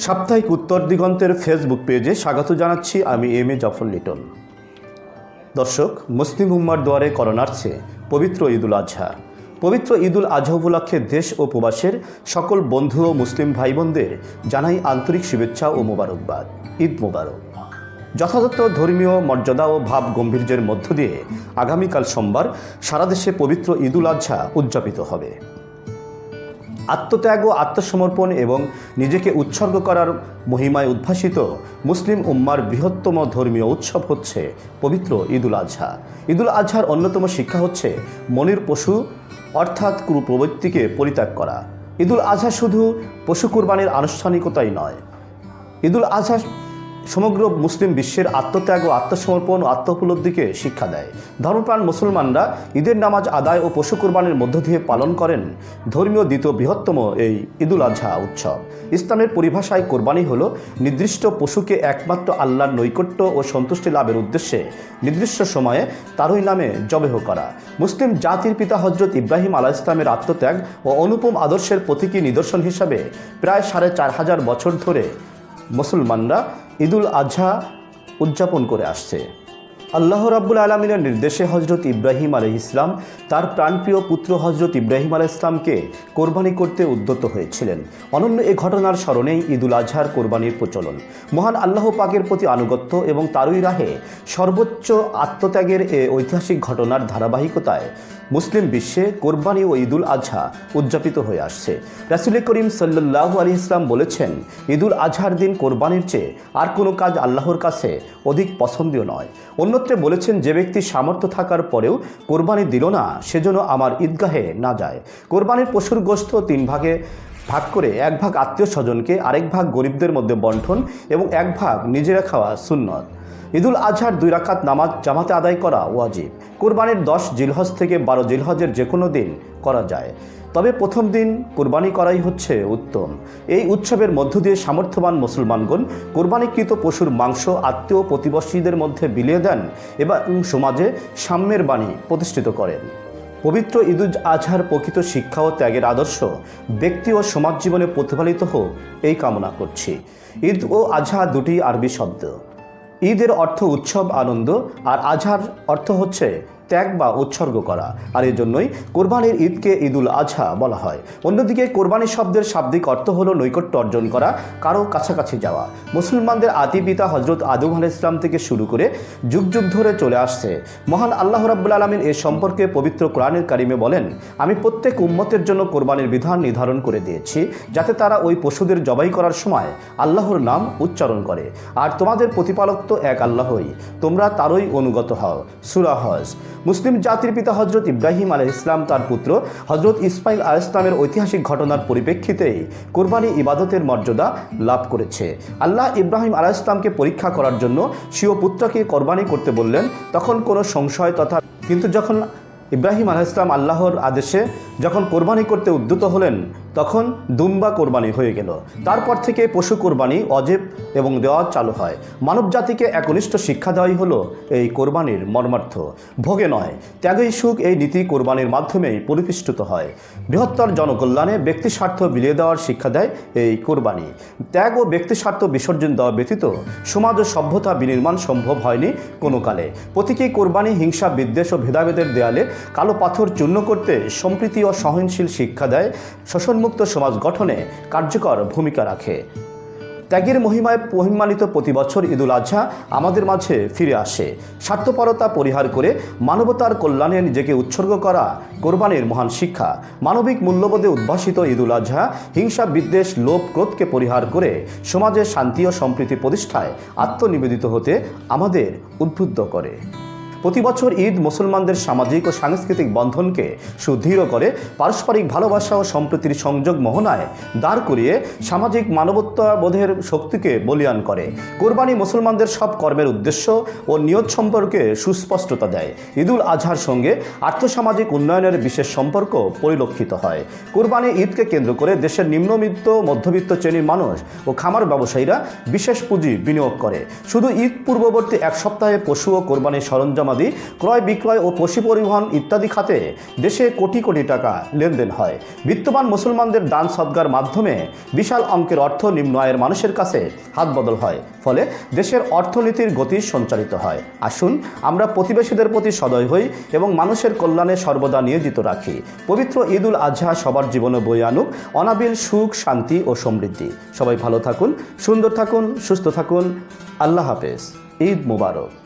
সাপ্তাহিক উত্তর দিগন্তের ফেসবুক পেজে স্বাগত জানাচ্ছি আমি এম এ জাফর লিটন। দর্শক, মুসলিম উম্মার দুয়ারে করোনার চেয়ে পবিত্র ঈদুল আজহা। পবিত্র ঈদুল আজহা উপলক্ষে দেশ ও প্রবাসের সকল বন্ধু ও মুসলিম ভাই বোনদের জানাই আন্তরিক শুভেচ্ছা ও মোবারকবাদ। ঈদ মোবারক। যথাযথ ধর্মীয় মর্যাদা ও ভাব গম্ভীর্যের মধ্য দিয়ে আগামীকাল সোমবার সারা দেশে পবিত্র ঈদুল আজহা উদযাপিত হবে। আত্মত্যাগ ও আত্মসমর্পণ এবং নিজেকে উৎসর্গ করার মহিমায় উদ্ভাসিত মুসলিম উম্মার বৃহত্তম ধর্মীয় উৎসব হচ্ছে পবিত্র ঈদুল আজহা। ঈদুল আজহার অন্যতম শিক্ষা হচ্ছে মনির পশু, অর্থাৎ কুপ্রবৃত্তিকে পরিত্যাগ করা। ঈদুল আজহা শুধু পশু কুরবানির আনুষ্ঠানিকতাই নয়, ঈদুল আজহা সমগ্র মুসলিম বিশ্বের আত্মত্যাগ ও আত্মসমর্পণ ও আত্ম উপলব্ধিকে শিক্ষা দেয়। ধর্মপ্রাণ মুসলমানরা ঈদের নামাজ আদায় ও পশু কোরবানির মধ্য দিয়ে পালন করেন। ধর্মীয় দ্বিতীয় বৃহত্তম এই ঈদুল আজহা উৎসব। ইসলামের পরিভাষায় কোরবানি হল নির্দিষ্ট পশুকে একমাত্র আল্লাহর নৈকট্য ও সন্তুষ্টি লাভের উদ্দেশ্যে নির্দিষ্ট সময়ে তারই নামে জবেহ করা। মুসলিম জাতির পিতা হজরত ইব্রাহিম আলাহ ইসলামের আত্মত্যাগ ও অনুপম আদর্শের প্রতীকী নিদর্শন হিসাবে প্রায় সাড়ে চার হাজার বছর ধরে মুসলমানরা ঈদুল আজহা উদযাপন করে আসছে। আল্লাহ রাব্বুল আলমিনের নির্দেশে হজরত ইব্রাহিম আলহ ইসলাম তার প্রাণপ্রিয় পুত্র হজরত ইব্রাহিম আলহ ইসলামকে কোরবানি করতে উদ্যত হয়েছিলেন। অনন্য এ ঘটনার স্মরণেই ঈদুল আজহার কোরবানির প্রচলন। মহান আল্লাহ পাকের প্রতি আনুগত্য এবং তারই রাহে সর্বোচ্চ আত্মত্যাগের এ ঐতিহাসিক ঘটনার ধারাবাহিকতায় মুসলিম বিশ্বে কোরবানি ও ঈদুল আজহা উদযাপিত হয়ে আসছে। রাসুল করিম সাল্লাহ আলী ইসলাম বলেছেন, ঈদুল আজহার দিন কোরবানির চেয়ে আর কোনো কাজ আল্লাহর কাছে অধিক পছন্দীয় নয়। অন্যত্রে বলেছেন, যে ব্যক্তি সামর্থ্য থাকার পরেও কোরবানি দিল না, সেজন্য আমার ঈদগাহে না যায়। কোরবানির পশুর গোস্ত তিন ভাগে ভাগ করে এক ভাগ আত্মীয় স্বজনকে আরেক ভাগ গরিবদের মধ্যে বন্টন এবং এক ভাগ নিজেরা খাওয়া সুন্নত। ঈদুল আজহার দুই রাকাত নামাজ জামাতে আদায় করা ওয়াজিব। কোরবানির দশ জিলহজ থেকে বারো জিলহজের যে কোনো দিন করা যায়। তবে প্রথম দিন কোরবানি করাই হচ্ছে উত্তম। এই উৎসবের মধ্য দিয়ে সামর্থ্যবান মুসলমানগণ কোরবানিকৃত পশুর মাংস, আত্মীয় প্রতিবর্ষীদের মধ্যে বিলিয়ে দেন এবং সমাজে সাম্যের বাণী প্রতিষ্ঠিত করেন। পবিত্র ঈদুজ আজহার প্রকৃত শিক্ষা ও ত্যাগের আদর্শ, ব্যক্তি ও সমাজ জীবনে প্রতিফলিত হোক, এই কামনা করছি। ঈদ ও আজহা দুটি আরবি শব্দ। ঈদের অর্থ উৎসব, আনন্দ, আর আজহার অর্থ হচ্ছে ত্যাগ বা উৎসর্গ করা। আর এই জন্যই কোরবানির ঈদকে ঈদুল আজহা বলা হয়। অন্যদিকে কোরবানি শব্দের শাব্দিক অর্থ হলো নৈকট্য অর্জন করা, কারও কাছাকাছি যাওয়া। মুসলমানদের আদি পিতা হজরত আদম আল ইসলাম থেকে শুরু করে যুগ যুগ ধরে চলে আসছে। মহান আল্লাহ রাব্বুল আলমিন এ সম্পর্কে পবিত্র কোরআনের কারিমে বলেন, আমি প্রত্যেক উম্মতের জন্য কোরবানির বিধান নির্ধারণ করে দিয়েছি, যাতে তারা ওই পশুদের জবাই করার সময় আল্লাহর নাম উচ্চারণ করে। আর তোমাদের প্রতিপালক তো এক আল্লাহই, তোমরা তারই অনুগত হও। সুরা হজ। মুসলিম জাতির পিতা হজরত ইব্রাহিম আলহ ইসলাম তার পুত্র হজরত ইসমাইল আল ইসলামের ঐতিহাসিক ঘটনার পরিপ্রেক্ষিতেই কোরবানি ইবাদতের মর্যাদা লাভ করেছে। আল্লাহ ইব্রাহিম আলাহ ইসলামকে পরীক্ষা করার জন্য স্বীয় পুত্রকে কোরবানি করতে বললেন, তখন কোনো সংশয় তথা কিন্তু যখন ইব্রাহিম আলাহ ইসলাম আল্লাহর আদেশে যখন কোরবানি করতে উদ্যত হলেন তখন দুম্বা কোরবানি হয়ে গেল। তারপর থেকে পশু কোরবানি অজেব এবং দেওয়া চালু হয়। মানব জাতিকে একনিষ্ঠ শিক্ষা দেওয়াই হলো এই কোরবানির মর্মার্থ। ভোগে নয়, ত্যাগই সুখ এই নীতি কোরবানির মাধ্যমেই পরিপুষ্টিত হয়। বৃহত্তর জনকল্যাণে ব্যক্তি স্বার্থ বিলিয়ে দেওয়ার শিক্ষা দেয় এই কোরবানি। ত্যাগ ও ব্যক্তি স্বার্থ বিসর্জন দেওয়া ব্যতীত সমাজ ও সভ্যতা বিনির্মাণ সম্ভব হয়নি কোনো কালে। প্রতীকী কোরবানি, হিংসা, বিদ্বেষ ও ভেদাভেদের দেয়ালে কালো পাথর চূর্ণ করতে সম্প্রীতি ও সহনশীল শিক্ষা দেয়। শোষণমুক্ত সমাজ গঠনে কার্যকর ভূমিকা রাখে। ত্যাগের মহিমায় মহিমান্বিত প্রতি বছর ঈদুল আজহা আমাদের মাঝে ফিরে আসে। স্বার্থপরতা পরিহার করে মানবতার কল্যাণে নিজেকে উৎসর্গ করা কোরবানির মহান শিক্ষা। মানবিক মূল্যবোধে উদ্ভাসিত ঈদুল আজহা হিংসা, বিদ্বেষ, লোভ, ক্রোধকে পরিহার করে সমাজে শান্তি ও সম্প্রীতি প্রতিষ্ঠায় আত্মনিবেদিত হতে আমাদের উদ্বুদ্ধ করে। প্রতি বছর ঈদ মুসলমানদের সামাজিক ও সাংস্কৃতিক বন্ধনকে সুদৃঢ় করে পারস্পরিক ভালোবাসা ও সম্প্রীতির সংযোগ মোহনায় দাঁড় করিয়ে সামাজিক মানবত্ববোধের শক্তিকে বলিয়ান করে। কোরবানি মুসলমানদের সব কর্মের উদ্দেশ্য ও নিয়ত সম্পর্কে সুস্পষ্টতা দেয়। ঈদুল আজহার সঙ্গে আর্থসামাজিক উন্নয়নের বিশেষ সম্পর্ক পরিলক্ষিত হয়। কোরবানি ঈদকে কেন্দ্র করে দেশের নিম্নবিত্ত, মধ্যবিত্ত শ্রেণির মানুষ ও খামার ব্যবসায়ীরা বিশেষ পুঁজি বিনিয়োগ করে। শুধু ঈদ পূর্ববর্তী এক সপ্তাহে পশু ও কোরবানির সরঞ্জাম আমদামাদি ক্রয় বিক্রয় ও পশু পরিবহন ইত্যাদি খাতে দেশে কোটি কোটি টাকা লেনদেন হয়। বিত্তবান মুসলমানদের দান সদ্গার মাধ্যমে বিশাল অঙ্কের অর্থ নিম্ন আয়ের মানুষের কাছে হাত বদল হয়, ফলে দেশের অর্থনীতির গতি সঞ্চালিত হয়। আসুন, আমরা প্রতিবেশীদের প্রতি সদয় হই এবং মানুষের কল্যাণে সর্বদা নিয়োজিত রাখি। পবিত্র ঈদ উল আজহা সবার জীবনে বই আনুক অনাবিল সুখ, শান্তি ও সমৃদ্ধি। সবাই ভালো থাকুন, সুন্দর থাকুন, সুস্থ থাকুন। আল্লাহ হাফেজ। ঈদ মুবারক।